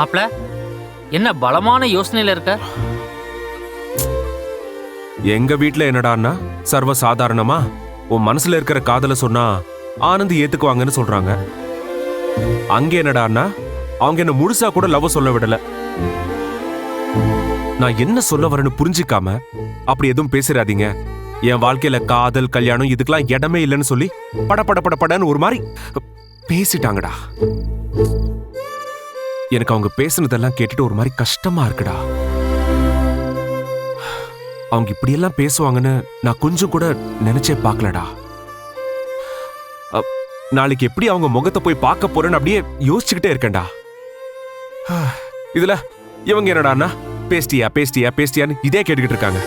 மாப்பிள என்ன பலமான யோசனையில இருக்க? எங்க வீட்ல என்னடான்னா சர்வ சாதாரணமா உன் மனசுல இருக்கிற காதல சொன்னா ஆனந்த் ஏத்துக்குவாங்கன்னு சொல்றாங்க. அங்க என்னடான்னா அவங்க என்ன முழுசா கூட லவ் சொல்ல விடல. நான் என்ன சொல்ல வரேன்னு புரிஞ்சுக்காம அப்படி எதுவும் பேசிடாதீங்க. என் வாழ்க்கையில காதல் கல்யாணம் இதுக்கெல்லாம் இடமே இல்லைன்னு சொல்லி பட பட பட படன்னு ஒரு மாதிரி பேசிட்டாங்கடா. எனக்கு அவங்க பேசுனதெல்லாம் கேட்டுட்டு ஒரு மாதிரி கஷ்டமா இருக்குடா. அவங்க இப்படியெல்லாம் பேசுவாங்கன்னு நான் கொஞ்சம் கூட நினைச்சே பார்க்கலடா. அப், நாளைக்கு எப்படி அவங்க முகத்தை போய் பார்க்க போறேன்னு அப்படியே யோசிச்சுக்கிட்டே இருக்கேன்டா. இதுல இவங்க என்னடான்னா பேஸ்டியா பேஸ்டியா பேஸ்டியான்னு இதே கேட்டுக்கிட்டு இருக்காங்க.